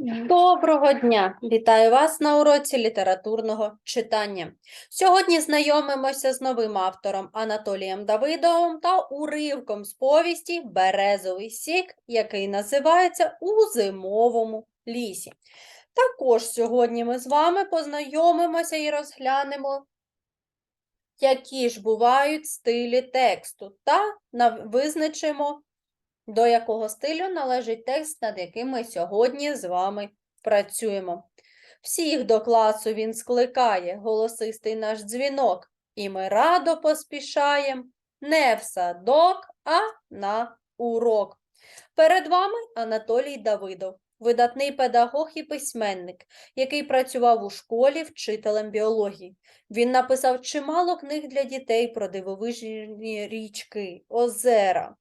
Доброго дня! Вітаю вас на уроці літературного читання. Сьогодні знайомимося з новим автором Анатолієм Давидовим та уривком з повісті Березовий сік, який називається У зимовому лісі. Також сьогодні ми з вами познайомимося і розглянемо, які ж бувають стилі тексту, та визначимо до якого стилю належить текст, над яким ми сьогодні з вами працюємо. Всіх до класу він скликає, голосистий наш дзвінок, і ми радо поспішаємо не в садок, а на урок. Перед вами Анатолій Давидов, видатний педагог і письменник, який працював у школі вчителем біології. Він написав чимало книг для дітей про дивовижні річки, озера,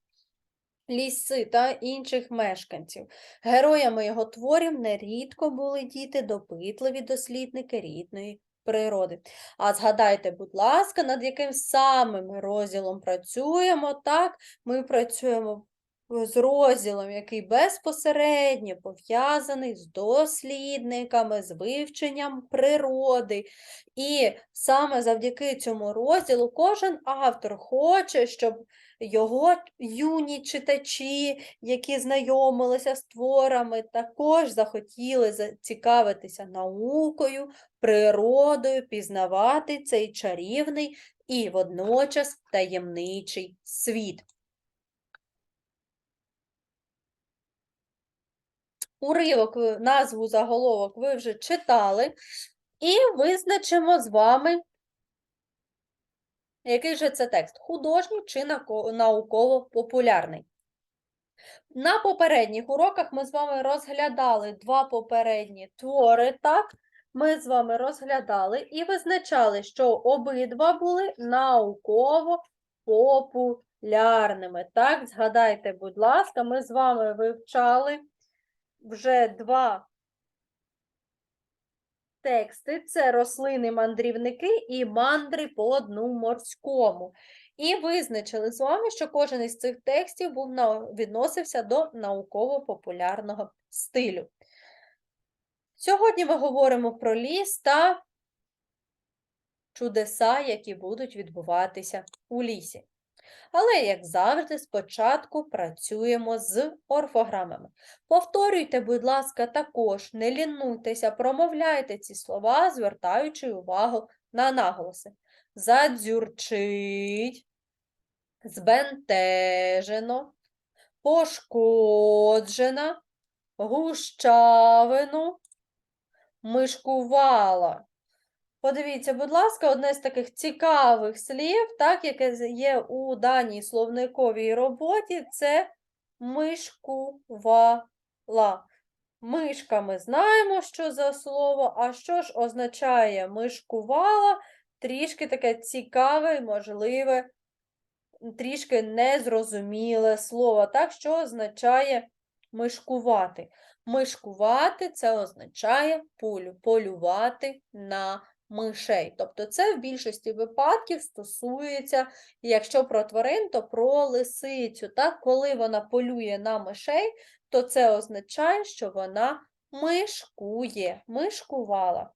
ліси та інших мешканців. Героями його творів нерідко були діти, допитливі дослідники рідної природи. А згадайте, будь ласка, над яким саме ми розділом працюємо. Так, ми працюємо з розділом, який безпосередньо пов'язаний з дослідниками, з вивченням природи. І саме завдяки цьому розділу кожен автор хоче, щоб його юні читачі, які знайомилися з творами, також захотіли зацікавитися наукою, природою, пізнавати цей чарівний і водночас таємничий світ. Уривок, назву заголовок ви вже читали, і визначимо з вами, який же це текст? Художній чи науково-популярний? На попередніх уроках ми з вами розглядали два попередні твори, так? Ми з вами розглядали і визначали, що обидва були науково-популярними. Так, згадайте, будь ласка, ми з вами вивчали вже два тексти: це рослини-мандрівники і мандри по одну морському. І визначили з вами, що кожен із цих текстів був відносився до науково-популярного стилю. Сьогодні ми говоримо про ліс та чудеса, які будуть відбуватися у лісі. Але, як завжди, спочатку працюємо з орфограмами. Повторюйте, будь ласка, також, не лінуйтеся, промовляйте ці слова, звертаючи увагу на наголоси. Задзюрчить, збентежено, пошкоджена, гущавину, мишкувала. Подивіться, будь ласка, одне з таких цікавих слів, так, яке є у даній словниковій роботі, це мишкувала. Мишка ми знаємо, що за слово, а що ж означає мишкувала? Трішки таке цікаве і можливе, трішки незрозуміле слово. Так, що означає мишкувати? Мишкувати це означає полю, полювати на мишей. Тобто це в більшості випадків стосується, якщо про тварин, то про лисицю. Так, коли вона полює на мишей, то це означає, що вона мишкує, мишкувала.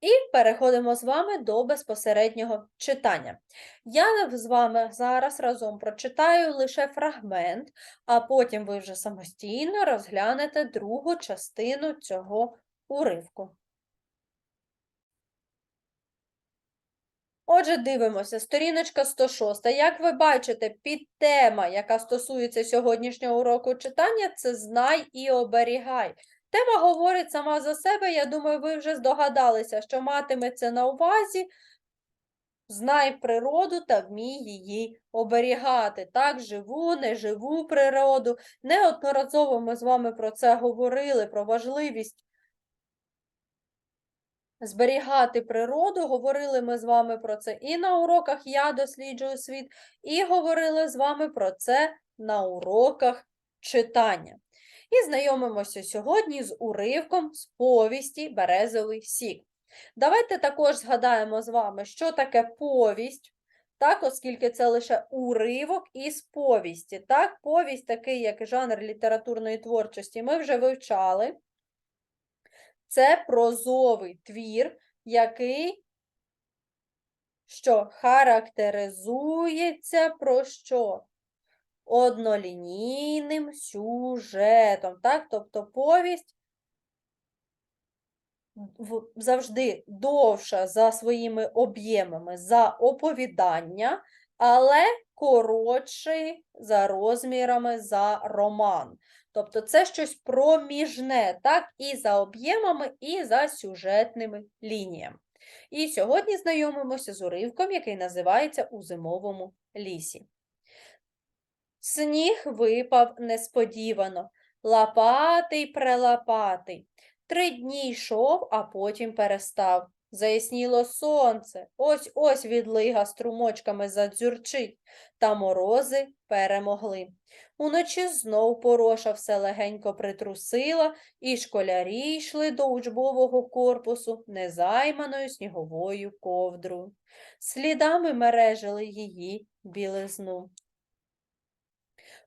І переходимо з вами до безпосереднього читання. Я з вами зараз разом прочитаю лише фрагмент, а потім ви вже самостійно розглянете другу частину цього уривку. Отже, дивимося, сторіночка 106. Як ви бачите, підтема, яка стосується сьогоднішнього уроку читання, це знай і оберігай. Тема говорить сама за себе. Я думаю, ви вже здогадалися, що матиметься на увазі. Знай природу та вмій її оберігати. Так, живу, не живу природу. Неодноразово ми з вами про це говорили, про важливість зберігати природу. Говорили ми з вами про це і на уроках Я досліджую світ, і говорили з вами про це на уроках читання. І знайомимося сьогодні з уривком з повісті Березовий сік. Давайте також згадаємо з вами, що таке повість. так, оскільки це лише уривок із повісті. Так, повість, такий як жанр літературної творчості, ми вже вивчали. Це прозовий твір, який що характеризується про що? Однолінійним сюжетом. Так? Тобто повість завжди довша за своїми об'ємами за оповідання, але коротший за розмірами за роман. Тобто це щось проміжне, так, і за об'ємами, і за сюжетними лініями. І сьогодні знайомимося з уривком, який називається У зимовому лісі. Сніг випав несподівано, лапатий прелапатий. Три дні йшов, а потім перестав. Заясніло сонце, ось ось відлига струмочками задзюрчить, та морози перемогли. Уночі знов пороша все легенько притрусила, і школярі йшли до учбового корпусу незайманою сніговою ковдрою. Слідами мережили її білизну.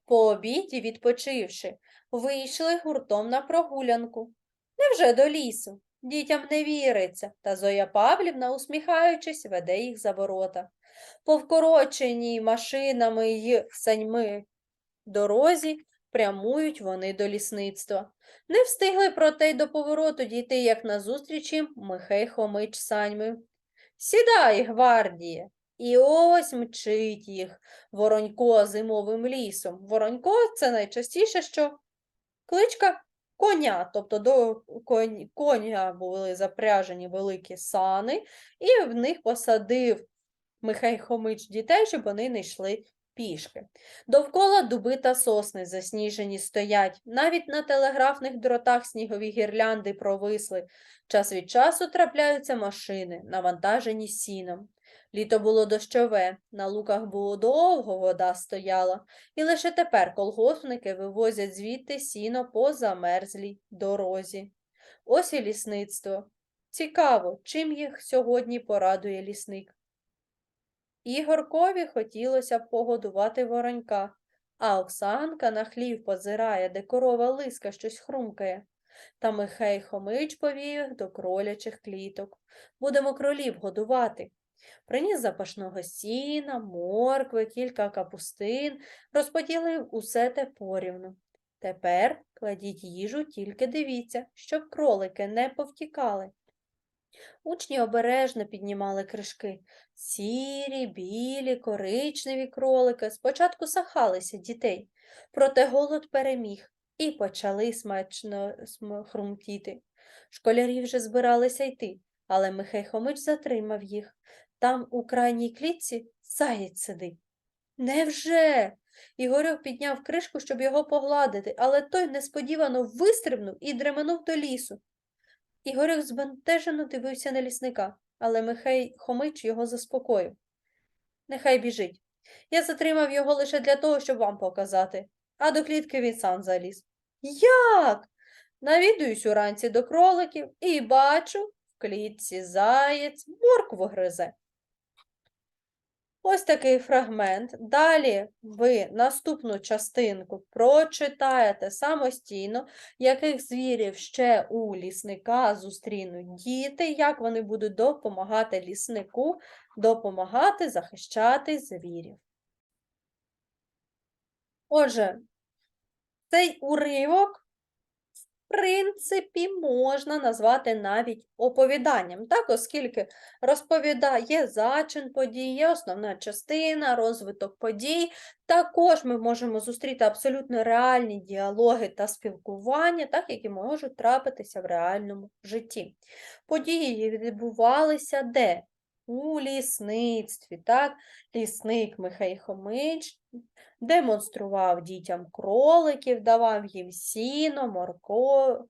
По обіді, відпочивши, вийшли гуртом на прогулянку. Невже до лісу? Дітям не віриться, та Зоя Павлівна, усміхаючись, веде їх за ворота. По вкороченій машинами й саньми дорозі прямують вони до лісництва. Не встигли проте й до повороту дійти, як назустріч їм Михей Хомич саньми. Сідай, гвардіє! І ось мчить їх Воронько зимовим лісом. Воронько це найчастіше, що кличка коня, тобто до коня були запряжені великі сани, і в них посадив Михай Хомич дітей, щоб вони не йшли пішки. Довкола дуби та сосни засніжені стоять, навіть на телеграфних дротах снігові гірлянди провисли. Час від часу трапляються машини, навантажені сіном. Літо було дощове, на луках було довго вода стояла, і лише тепер колгоспники вивозять звідти сіно по замерзлій дорозі. Ось і лісництво. Цікаво, чим їх сьогодні порадує лісник. Ігоркові хотілося б погодувати воронька, а Оксанка на хлів позирає, де корова лиска щось хрумкає. Та Михей Хомич повів до кролячих кліток. Будемо кролів годувати. Приніс запашного сіна, моркви, кілька капустин, розподілив усе те порівну. Тепер кладіть їжу, тільки дивіться, щоб кролики не повтікали. Учні обережно піднімали кришки. Сірі, білі, коричневі кролики спочатку сахалися дітей, проте голод переміг і почали смачно хрумтіти. Школярі вже збиралися йти, але Михай Хомич затримав їх. Там у крайній клітці заєць сидить. Невже? Ігорьок підняв кришку, щоб його погладити, але той несподівано вистрибнув і дременув до лісу. Ігорьок збентежено дивився на лісника, але Михай Хомич його заспокоїв. Нехай біжить. Я затримав його лише для того, щоб вам показати, а до клітки він сам заліз. Як? Навідуюсь уранці до кроликів і бачу, в клітці заєць моркву гризе. Ось такий фрагмент. Далі ви наступну частинку прочитаєте самостійно, яких звірів ще у лісника зустрінуть діти, як вони будуть допомагати ліснику, допомагати захищати звірів. Отже, цей уривок принципі, можна назвати навіть оповіданням, так, оскільки розповідає зачин подій, є основна частина, розвиток подій. Також ми можемо зустріти абсолютно реальні діалоги та спілкування, так, які можуть трапитися в реальному житті. Події відбувалися де? У лісництві, так, лісник Михай Хомич демонстрував дітям кроликів, давав їм сіно, морко...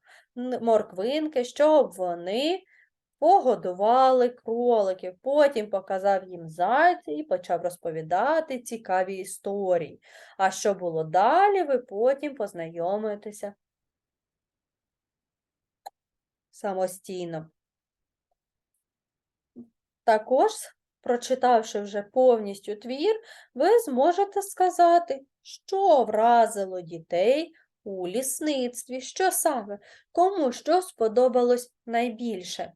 морквинки, щоб вони погодували кроликів. Потім показав їм зайця і почав розповідати цікаві історії. А що було далі, ви потім познайомитеся самостійно. Також прочитавши вже повністю твір, ви зможете сказати, що вразило дітей у лісництві, що саме, кому що сподобалось найбільше.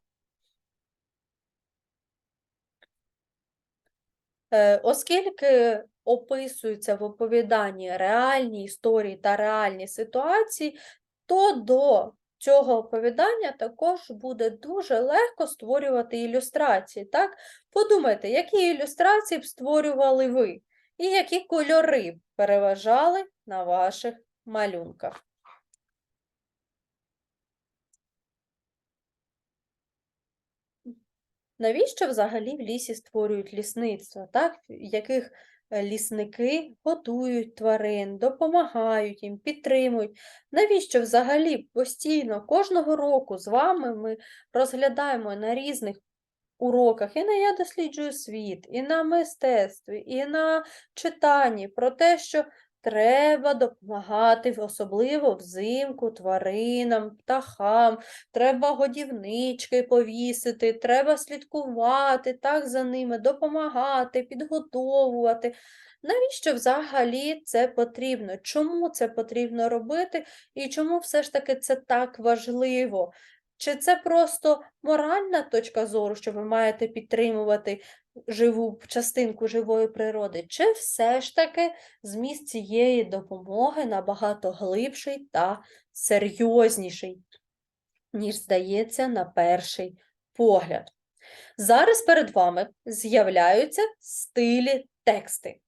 Е, Оскільки описуються в оповіданні реальні історії та реальні ситуації, то до цього оповідання також буде дуже легко створювати ілюстрації. Так? Подумайте, які ілюстрації б створювали ви, і які кольори б переважали на ваших малюнках. Навіщо взагалі в лісі створюють лісництво, так? яких лісники годують тварин, допомагають їм, підтримують. Навіщо взагалі постійно кожного року з вами ми розглядаємо на різних уроках, і на я досліджую світ, і на мистецтві, і на читанні про те, що треба допомагати, особливо взимку, тваринам, птахам, треба годівнички повісити, треба слідкувати так за ними, допомагати, підготовувати. Навіщо взагалі це потрібно? Чому це потрібно робити і чому все ж таки це так важливо? Чи це просто моральна точка зору, що ви маєте підтримувати живу частинку живої природи, чи все ж таки зміст цієї допомоги набагато глибший та серйозніший, ніж здається на перший погляд? Зараз перед вами з'являються стилі тексти.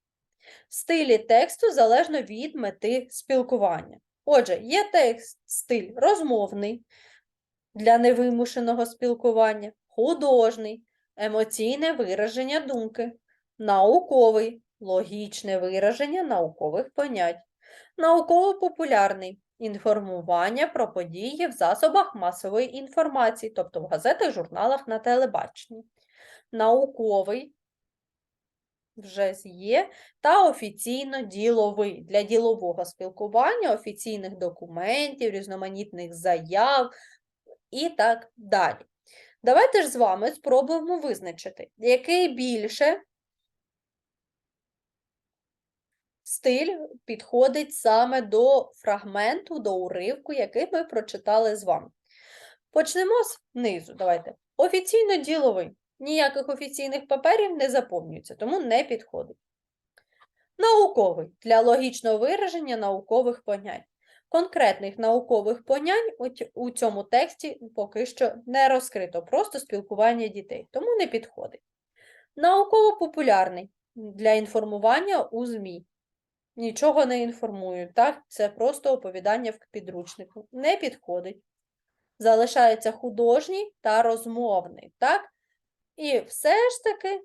Стилі тексту залежно від мети спілкування. Отже, є текст стиль розмовний для невимушеного спілкування, художний, емоційне вираження думки, науковий, логічне вираження наукових понять, науково-популярний інформування про події в засобах масової інформації, тобто в газетах, журналах на телебаченні, науковий вже є, та офіційно-діловий для ділового спілкування, офіційних документів, різноманітних заяв і так далі. Давайте ж з вами спробуємо визначити, який більше стиль підходить саме до фрагменту, до уривку, який ми прочитали з вами. Почнемо знизу. Давайте. Офіційно-діловий. Ніяких офіційних паперів не заповнюється, тому не підходить. Науковий для логічного вираження наукових понять. Конкретних наукових понять у цьому тексті поки що не розкрито, просто спілкування дітей, тому не підходить. Науково-популярний для інформування у ЗМІ. Нічого не інформують, так? Це просто оповідання в підручнику. Не підходить. Залишається художній та розмовний, так? І все ж таки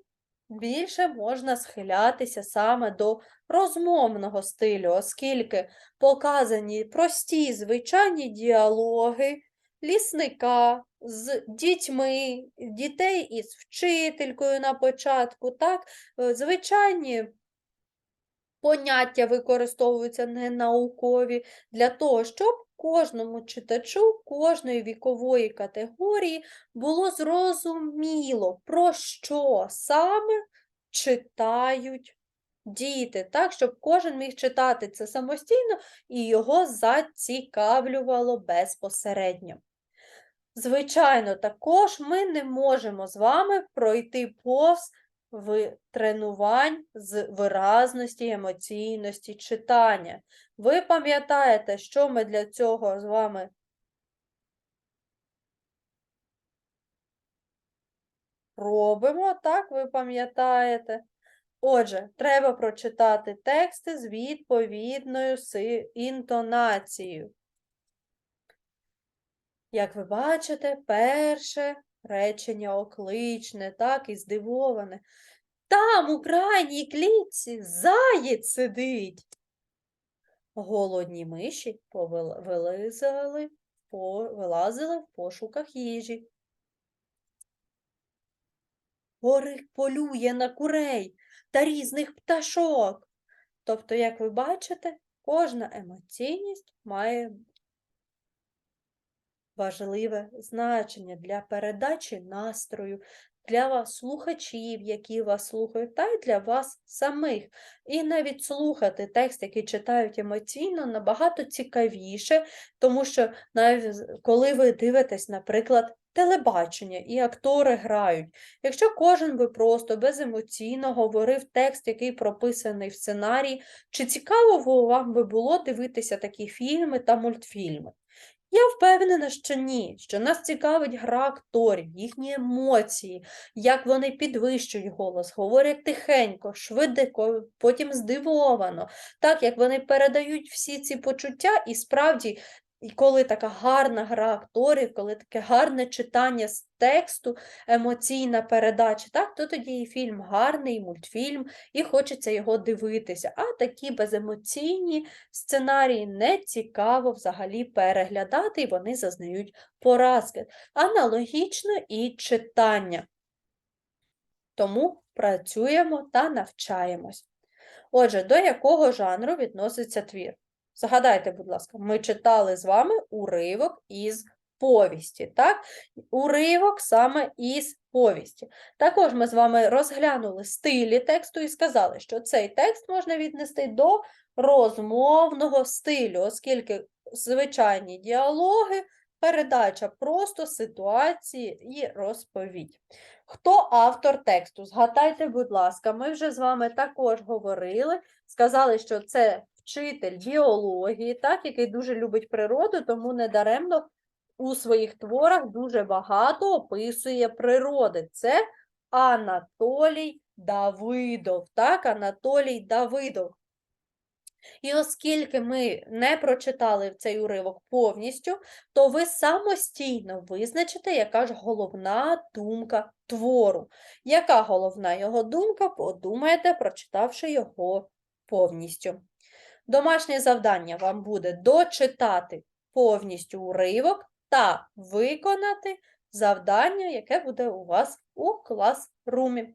більше можна схилятися саме до розмовного стилю, оскільки показані прості звичайні діалоги лісника з дітьми, дітей із вчителькою на початку, так? Е, Звичайні поняття використовуються не наукові для того, щоб кожному читачу кожної вікової категорії було зрозуміло, про що саме читають діти, так, щоб кожен міг читати це самостійно і його зацікавлювало безпосередньо. Звичайно, також ми не можемо з вами пройти повз в тренувань з виразності, емоційності читання. Ви пам'ятаєте, що ми для цього з вами робимо, так, ви пам'ятаєте? Отже, треба прочитати тексти з відповідною інтонацією. Як ви бачите, перше речення окличне, так, і здивоване. Там, у крайній клітці, заєць сидить. Голодні миші повил- вилизали, по- вилазили в пошуках їжі. Горик полює на курей та різних пташок. Тобто, як ви бачите, кожна емоційність має важливе значення для передачі настрою для вас слухачів, які вас слухають, та й для вас самих. І навіть слухати текст, який читають емоційно, набагато цікавіше, тому що навіть коли ви дивитесь, наприклад, телебачення і актори грають, якщо кожен би просто беземоційно говорив текст, який прописаний в сценарії, чи цікаво вам би було дивитися такі фільми та мультфільми? Я впевнена, що ні, що нас цікавить гра акторів, їхні емоції, як вони підвищують голос, говорять тихенько, швидко, потім здивовано, так як вони передають всі ці почуття, і справді, і коли така гарна гра акторів, коли таке гарне читання з тексту, емоційна передача, так, то тоді і фільм гарний, і мультфільм, і хочеться його дивитися. А такі беземоційні сценарії не цікаво взагалі переглядати, і вони зазнають поразки. Аналогічно і читання. Тому працюємо та навчаємось. Отже, до якого жанру відноситься твір? Згадайте, будь ласка, ми читали з вами уривок із повісті, так? Уривок саме із повісті. Також ми з вами розглянули стилі тексту і сказали, що цей текст можна віднести до розмовного стилю, оскільки звичайні діалоги, передача просто ситуації і розповідь. Хто автор тексту? Згадайте, будь ласка, ми вже з вами також говорили, сказали, що це вчитель біології, так, який дуже любить природу, тому недаремно у своїх творах дуже багато описує природи. Це Анатолій Давидов. Так, Анатолій Давидов. І оскільки ми не прочитали цей уривок повністю, то ви самостійно визначите, яка ж головна думка твору. Яка головна його думка, подумаєте, прочитавши його повністю. Домашнє завдання вам буде дочитати повністю уривок та виконати завдання, яке буде у вас у класрумі.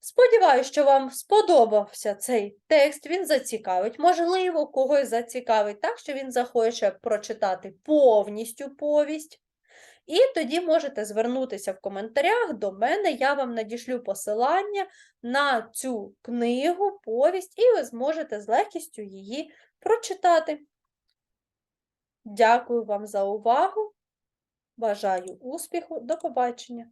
Сподіваюся, що вам сподобався цей текст, він зацікавить. Можливо, когось зацікавить так, що він захоче прочитати повністю повість. І тоді можете звернутися в коментарях до мене, я вам надішлю посилання на цю книгу, повість, і ви зможете з легкістю її прочитати. Дякую вам за увагу. Бажаю успіху. До побачення!